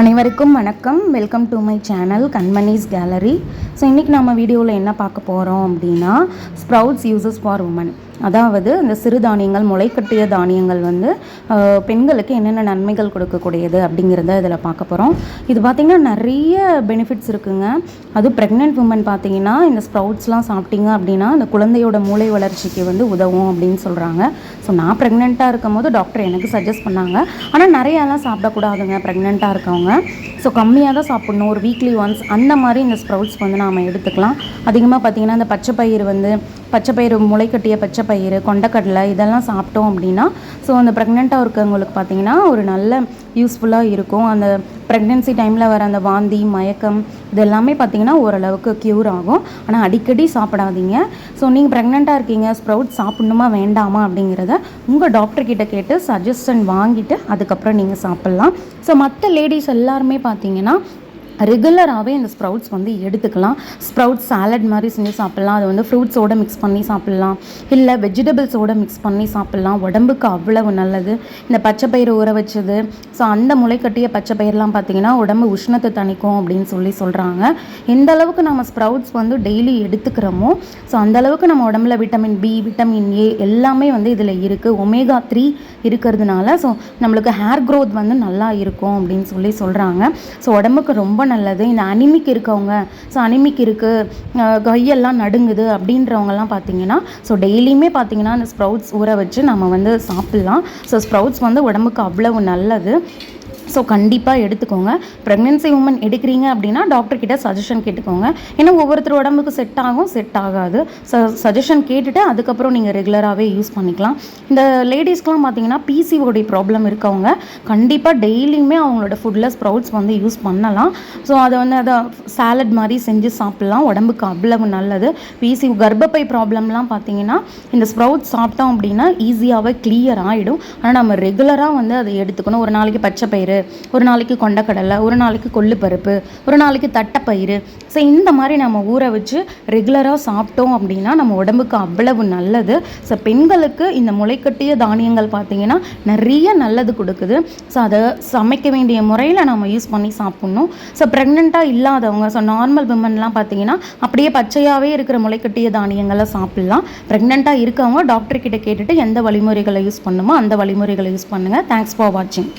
அனைவருக்கும் வணக்கம். Welcome to my channel Kanmani's gallery so இன்றைக்கி நம்ம வீடியோவில் என்ன பார்க்க போகிறோம் அப்படின்னா ஸ்ப்ரவுட்ஸ் யூசஸ் ஃபார் உமன் அதாவது இந்த சிறுதானியங்கள் முளைக்கட்டிய தானியங்கள் வந்து பெண்களுக்கு என்னென்ன நன்மைகள் கொடுக்கக்கூடியது அப்படிங்கிறத இதில் பார்க்க போகிறோம் இது பார்த்திங்கன்னா நிறைய பெனிஃபிட்ஸ் இருக்குங்க. அது ப்ரெக்னென்ட் உமன் பார்த்தீங்கன்னா இந்த ஸ்ப்ரவுட்ஸ்லாம் சாப்பிட்டீங்க அப்படின்னா அந்த குழந்தையோட மூளை வளர்ச்சிக்கு வந்து உதவும் அப்படின்னு சொல்கிறாங்க ஸோ நான் ப்ரெக்னெண்ட்டாக இருக்கும் போது டாக்டர் எனக்கு சஜஸ்ட் பண்ணாங்க. ஆனால் நிறையாலாம் சாப்பிடக்கூடாதுங்க ப்ரெக்னெண்ட்டாக இருக்கவங்க. ஸோ கம்மியாக தான் சாப்பிடணும். ஒரு வீக்லி ஒன்ஸ் அந்த மாதிரி இந்த ஸ்ப்ரவுட்ஸ் வந்து நாம் எடுத்துக்கலாம். அதிகமாக பார்த்தீங்கன்னா இந்த பச்சை பயிறு வந்து பச்சை பயிறு முளைக்கட்டிய பச்சை பயிறு கொண்டக்கடலை இதெல்லாம் சாப்பிட்டோம் அப்படின்னா ஸோ அந்த ப்ரெக்னெண்ட்டாக இருக்கவங்களுக்கு பார்த்தீங்கன்னா ஒரு நல்ல யூஸ்ஃபுல்லாக இருக்கும். அந்த ப்ரெக்னென்சி டைமில் வர அந்த வாந்தி மயக்கம் இது எல்லாமே பார்த்தீங்கன்னா ஓரளவுக்கு க்யூர் ஆகும். ஆனால் அடிக்கடி சாப்பிடாதீங்க. ஸோ நீங்கள் ப்ரெக்னெண்ட்டாக இருக்கீங்க ஸ்ப்ரவுட் சாப்பிடணுமா வேண்டாமா அப்படிங்கிறத உங்கள் டாக்டர்கிட்ட கேட்டு சஜஷன் வாங்கிட்டு அதுக்கப்புறம் நீங்கள் சாப்பிட்லாம். ஸோ மற்ற லேடிஸ் எல்லாருமே பார்த்தீங்கன்னா ரெகுலராகவே இந்த ஸ்ப்ரவுட்ஸ் வந்து எடுத்துக்கலாம். ஸ்ப்ரவுட்ஸ் சாலட் மாதிரி செஞ்சு சாப்பிட்லாம். அது வந்து ஃப்ரூட்ஸோட மிக்ஸ் பண்ணி சாப்பிட்லாம். இல்லை வெஜிடபிள்ஸோடு மிக்ஸ் பண்ணி சாப்பிட்லாம். உடம்புக்கு அவ்வளவு நல்லது. இந்த பச்சை பயிறு ஊற வச்சது. ஸோ அந்த முளைக்கட்டிய பச்சை பயிரெலாம் பார்த்தீங்கன்னா உடம்பு உஷ்ணத்தை தணிக்கும் அப்படின்னு சொல்லி சொல்கிறாங்க எந்த அளவுக்கு நம்ம ஸ்ப்ரவுட்ஸ் வந்து டெய்லி எடுத்துக்கிறோமோ ஸோ அந்த அளவுக்கு நம்ம உடம்புல விட்டமின் பி விட்டமின் ஏ எல்லாமே வந்து இதில் இருக்குது ஒமேகா த்ரீ இருக்கிறதுனால ஸோ நம்மளுக்கு ஹேர் க்ரோத் வந்து நல்லா இருக்கும் அப்படின்னு சொல்லி சொல்கிறாங்க ஸோ உடம்புக்கு ரொம்ப நல்லது. இந்த அனிமிக் இருக்கவங்க ஸோ அனிமிக் இருக்குது கையெல்லாம் நடுங்குது அப்படின்றவங்கலாம் பார்த்தீங்கன்னா ஸோ டெய்லியுமே பார்த்தீங்கன்னா அந்த ஸ்ப்ரவுட்ஸ் ஊற வச்சு நம்ம வந்து சாப்பிட்லாம். ஸோ ஸ்ப்ரவுட்ஸ் வந்து உடம்புக்கு அவ்வளவு நல்லது. ஸோ கண்டிப்பாக எடுத்துக்கோங்க. ப்ரெக்னென்சி உமன் எடுக்கிறீங்க அப்படின்னா டாக்டர்கிட்ட சஜஷன் கேட்டுக்கோங்க. ஏன்னா ஒவ்வொருத்தர் உடம்புக்கு செட் ஆகும் செட் ஆகாது. ச சஜஷன் கேட்டுட்டு அதுக்கப்புறம் நீங்கள் ரெகுலராகவே யூஸ் பண்ணிக்கலாம். இந்த லேடிஸ்க்கெலாம் பார்த்தீங்கன்னா பிசிஓடி ப்ராப்ளம் இருக்கவங்க கண்டிப்பாக டெய்லியுமே அவங்களோட ஃபுட்டில் ஸ்ப்ரவுட்ஸ் வந்து யூஸ் பண்ணலாம். ஸோ அதை வந்து அதை சாலட் மாதிரி செஞ்சு சாப்பிட்லாம். உடம்புக்கு அவ்வளவு நல்லது. பிசி கர்ப்பப்பை ப்ராப்ளம்லாம் பார்த்தீங்கன்னா இந்த ஸ்ப்ரவுட்ஸ் சாப்பிட்டோம் அப்படின்னா ஈஸியாகவே கிளியர் ஆகிடும் ஆனால் நம்ம ரெகுலராக வந்து அதை எடுத்துக்கணும். ஒரு நாளைக்கு பச்சை பயிறு ஒரு நாளைக்கு கொண்டக்கடலை ஒரு நாளைக்கு கொள்ளுப்பருப்பு ஒரு நாளைக்கு தட்டைப்பயிறு. ஸோ இந்த மாதிரி நம்ம ஊற வச்சு ரெகுலராக சாப்பிட்டோம் அப்படின்னா நம்ம உடம்புக்கு அவ்வளவு நல்லது. ஸோ பெண்களுக்கு இந்த முளைக்கட்டிய தானியங்கள் பார்த்தீங்கன்னா நிறைய நல்லது கொடுக்குது. ஸோ அதை சமைக்க வேண்டிய முறையில் நம்ம யூஸ் பண்ணி சாப்பிட்ணும். ஸோ ப்ரெக்னெண்ட்டாக இல்லாதவங்க ஸோ நார்மல் விமன்லாம் பார்த்தீங்கன்னா அப்படியே பச்சையாகவே இருக்கிற முளைக்கட்டிய தானியங்களை சாப்பிட்லாம். ப்ரெக்னெண்ட்டாக இருக்கவங்க டாக்டர் கிட்ட கேட்டுட்டு எந்த வழிமுறைகளை யூஸ் பண்ணுமோ அந்த வழிமுறைகளை யூஸ் பண்ணுங்கள் தேங்க்ஸ் ஃபார் வாட்சிங்